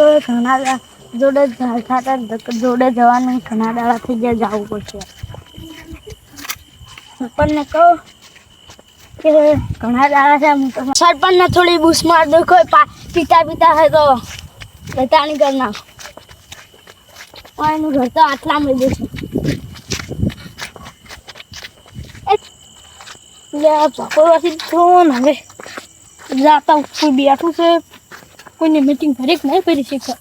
જોડે ઘણા જોડે જ જોડે જવાનું ઘણા દાડા થઈ ગયા જવું પડશે. સરપંચને કહો કે ઘણા દાડા છે, હું સરપંચને થોડી બૂસ માર દો કોઈ પિતા પીતા હોય તો લેતાણી કર નાખ. એનું ઘર તો આટલા મળી જશે એટલે પકોડવાથી ને હવે જાતા કોઈ બેઠું છે. કોઈને મીટિંગ ફરી કે નહીં ફરી શીખર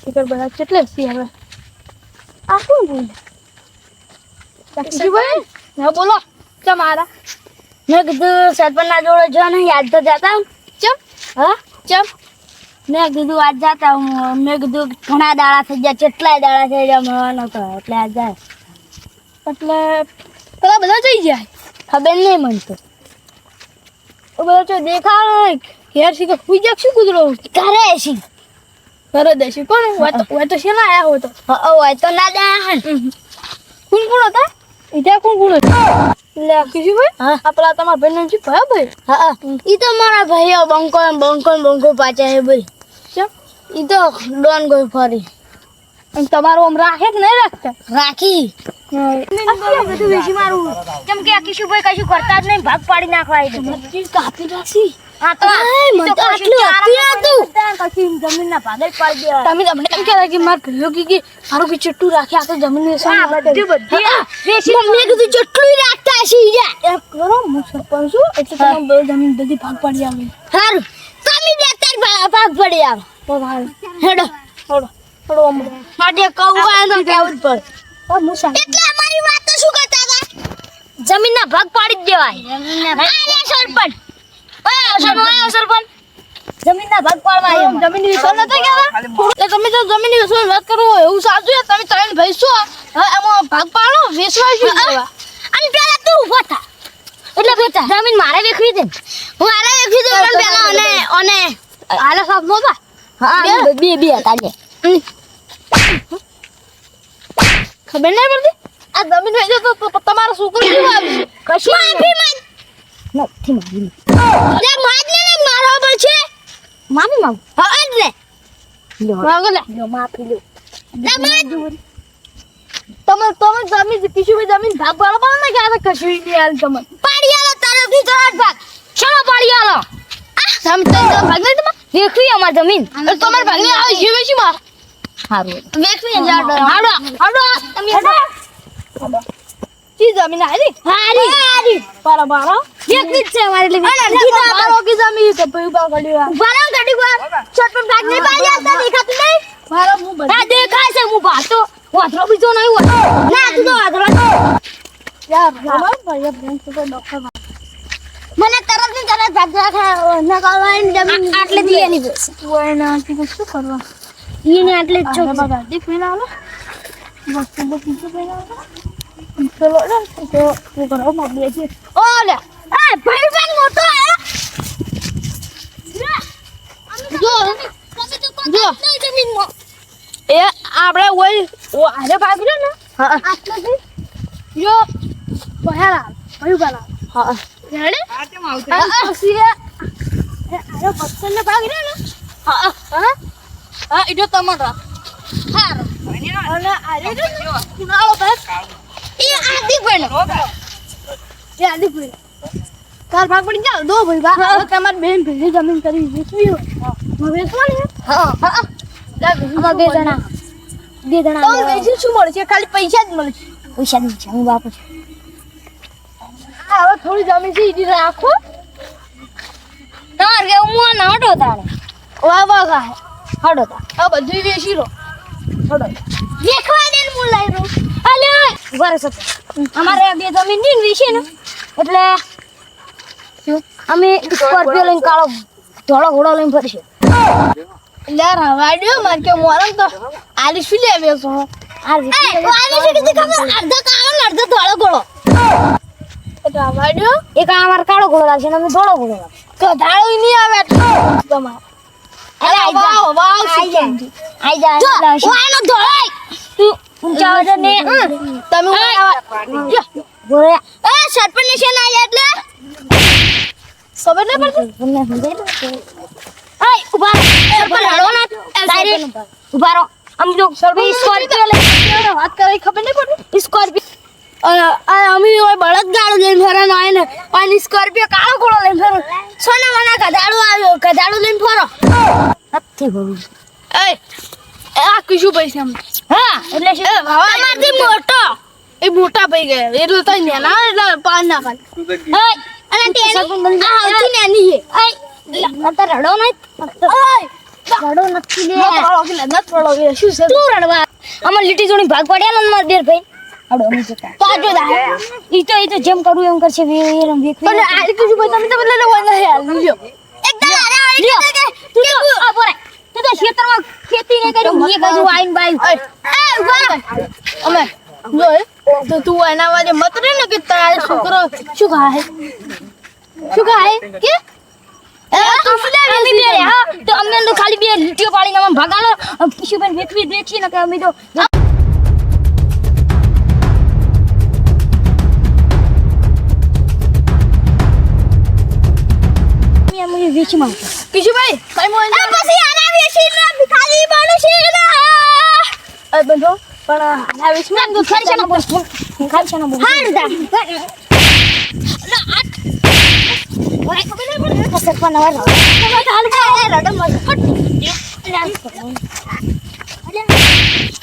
શીખર બધા કેટલે છે હવે? આ શું બોલે? હા બોલો. તમારા મેં કીધું સરપંચના જોડે જો ને યાદ તો જતા ચમ? હા? ચમ? મેં કીધું આજ જતા હું મેં કીધું ઘણા દાડા થઈ ગયા કેટલાય દાડા થઈ ગયા મળવાનો તો એટલે આજ જાય. એટલે પેલા બધા જઈ જાય ખબર નહીં મને તો તો બધા જો દેખાડો ઘેર શીખે હુઈ જાક શું કૂતરો ઘરે શી ઘરે દેશી કોણ? હોય તો શેના આયા હોય તો હોય તો ના દયા હન કોણ કોણ હતા? ઈજા કોણ કોણ હતા. લે ભાઈ હા. પેલા તમારા ભાઈ નામ છે ભયા ભાઈ. હા ઈ તો મારા ભાઈઓ બંકો બંકો બંકો પાછા હે ભાઈ ચમ ઈ તો ડોન ગઈ ફરી. અને તમારું આમ રાખે કે નહીં રાખતા? રાખી. બધું વેચી મારું કેમ કે આ કિશુભાઈ કશું કરતા જ નહીં ભાગ પાડી નાખવા આવી કાપી રાખી હા તો મને તો આટલું હતું જમીન ના ભાગ જ પાડી દેવા તમે તમને એમ કહેતા કે માર ઘરનો કે મારું કે ચટ્ટુ રાખે આ તો જમીન ને હા બધી બધી. વેચી મેં કીધું ચટલું રાખતા હશે જા એક કરો હું સરપંચ છું એટલે તમે બે જમીન બધી ભાગ પાડી આવી. સારું તમે બે તાર ભાગ પડી આવ. તો હેડો. હેડો. અમો માટે કહું આ તો કેવું જ પડે એટલે અમારી વાત તો શું કરતા હતા? જમીનના ભાગ પાડી જ દેવાય. અરે સરપંચ. ઓય સરપંચ ઓય સરપંચ. જમીનના ભાગ પાડવા આવ્યો જમીન વિશે નતો એટલે તમે તો જમીન વિશે વાત કરો એવું સાચું છે? તમે ત્રણ ભાઈ છો. એમાં ભાગ પાડો વેચવા શું કરવા? અને પેલા તું ઊભો થા. એટલે બેટા જમીન મારે વેખવી દે હું મારે વેખવી દે પણ પેલા અને અને આલે સાહેબ નહોતા હા બે. બે હતા લે ખબર નહીં પડતી? આ જમીન વેચે તો તો તમારા છોકરો શું આવી? કશું માફી માંગ નથી મારી લે માર ને ને મારો પર છે. માફી માંગ. હા જ લે. માંગ લે. લો માફી લો લે માર. તમે તમે જમીન કિશુભાઈ જમીન ભાગ પાડો ને કે આ કશું નહીં યાર તમે પાડી આલો તરફથી ત્રણ ભાગ. ચલો પાડી આલો. તમે તો ભાગ નહીં તમે દેખવી અમાર જમીન. તમાર ભાગની આવે જીવે છે માં હારું વેખવી જાડો. હાડો હાડો. તમે હાડો. જી જમીન હારી હારી હારી પારા વેખવી જ છે મારી કી કે ભાઈ ગડી વા છોટો ભાગ નહીં પાડી આલતા દેખાતું નહીં? મારો હું બધી દેખાય છે હું ભાતો. વાધરો બીજો નહીં હોય. ના તું તો વાધરો યાર મારો ભાઈ ફ્રેન્ડ તો ડોક્ટર મને તરત ને તરત ભાગ રાખે ન કરવાની જમીન આટલે દી એની બસ કોઈ ના શું કરવા? જ છો બગા દેખ મેલા આલો વસ્તુ બસ નીચે પેલા ચલો ને તો તું કરો માં બે છે ઓ લે એ ભાઈ બેન મોટો આયો જો જો જમીનમાં એ આપણે ઓય ઓ આરે ભાગ રહ્યો ને હા આટલે જો બહાર ભાઈ બના હા રેડી હા તેમ આવતો પછી એ આરે પસંદ ને ભાગ રહ્યો ને હા હા હા ઈડો તમારો. હારો. અને આરે ને કુનાળો ભાગ એ આદી પડ્યો એ આદી પડ્યો તાર ભાગ પડી જાવ? દો ભાઈ બા. હવે તમાર બેન ભેગી જમીન કરી વેચવી હોય. હવે વેચવાની હા હા આમાં બે જણા. બે જણા તો વેચી શું મળશે? ખાલી પૈસા જ મળશે. પૈસા જ મળશે. હું બાપુ હા હવે થોડી જમીન છે ઈડી રાખો. તાર કે હું ના હટો તારે? વાહ વાહ. હટો આ બધું વેચી રો હટો દેખવા દે હું લઈ રહું અલે વરસ અમારે બે જમીનની વેચી ને. એટલે અમે સ્કોર્પિયો લઈને કાળો ધોળો ઘોડો લઈને ફરશે. યાર હવાડ્યો માર કે મોરમ તો આલી શું લે બેસો આલી શું કીધું ખબર? અડધો કાળો અડધો ધોળો ઘોડો. હવાડ્યો એક અમાર કાળો ઘોડો લાગશે ને અમે ધોળો ઘોડો લાગશે. તો ધાળો નહીં આવે. તમારે અરે વાવ વાવ આઈ જા. આઈ જા જો ઓનો ધોળો તું ઊંચા વજન ને તમે ગોળે એ સરપંચ ને છે ના એટલે? ખબર નહીં પડતી? તમને સમજાય આય ઊભા પણ રડો ના. તારી ઊભા રહો. અમે તો સ્કોર્પિયો લઈ વાત કરે ખબર નહીં પડતી? સ્કોર્પિયો અમે બળદ ગાડો લઈને ફરવાનો. આવે ને અને સ્કોર્પિયો કાળો ઘોડો લઈને ફરો સોના મના ગધાડો આવ્યો ગધાડો લઈને ફરો. નથી ભરું. એ આ કીશું પૈસા હા એટલે શું? તમારથી મોટો. એ મોટા પૈ ગયા. એટલે તો નેના એટલે પાન ના પાન. અને તેની આ સૌથી નાની છે. ઓય નતર રડો નહીં. ઓય રડો નથી લે. વાળો કે નથ શું છે? તું રડવા. અમાર લીટી જોડી ભાગ પડ્યા ને માર દેર ભાઈ. હડો અમે જતા. તો આજો દા ઈ તો ઈ તો જેમ કરું એમ કરશે વે એમ વેખ પણ આ કીશું ભાઈ તમે તો બદલે લેવાના હે હાલ લ્યો. એકદમ આરે આરે કે તું તો આ બોરે તું તો ખેતરમાં ખેતી ને કર્યું મેં કીધું આઈન બાઈ. એ ઊભા અમે જો તો તું એના વાજે મત રે ને કે તારો છોકરો શું ખાય? શું ખાય? કે? એ તું શું લે હા. તો અમને તો ખાલી બે લીટીઓ પાડીને અમે ભગાલો પીશું બેન દેખી ને કે અમે તો અમે વેચમાં કિશુભાઈ ભાઈ કઈ મોન પછી આના વેચીને ભિખારી બનશે ને. બંધો પણ આના વિશમાં તો ખર્ચા છે ને બોલ ખાઈ છે ને બોલ. હાર દા ઓય ખબર નહીં પડે કસર પણ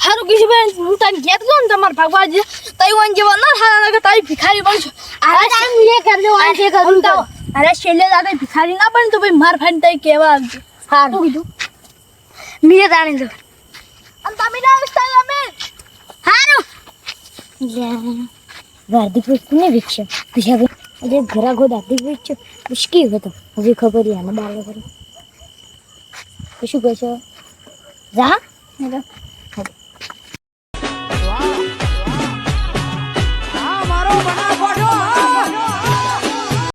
હારું કીશું હું તને કહેતો ગયો ને તમારા ભાગવાજી તઈ વન જેવા ના થાય તારી ભિખારી બનશો. આ ટાઈમ લે કર દો આ કે કરું તો અરે છેલ્લે દાદા ભિખારી ના બને તો ભાઈ માર ફાઈન તઈ કેવા આવજો હાર. શું કીધું? મીએ તાણે તો. અને તમે ના વિસ્તાર અમે. હારું. ગાર્દિક વસ્તુ ને વિક્ષ પીછા અજે ઘરા ગો દાદી વિક્ષ મુશ્કેલ હતો હવે ખબર યાને બાલો શું કહેશો જા.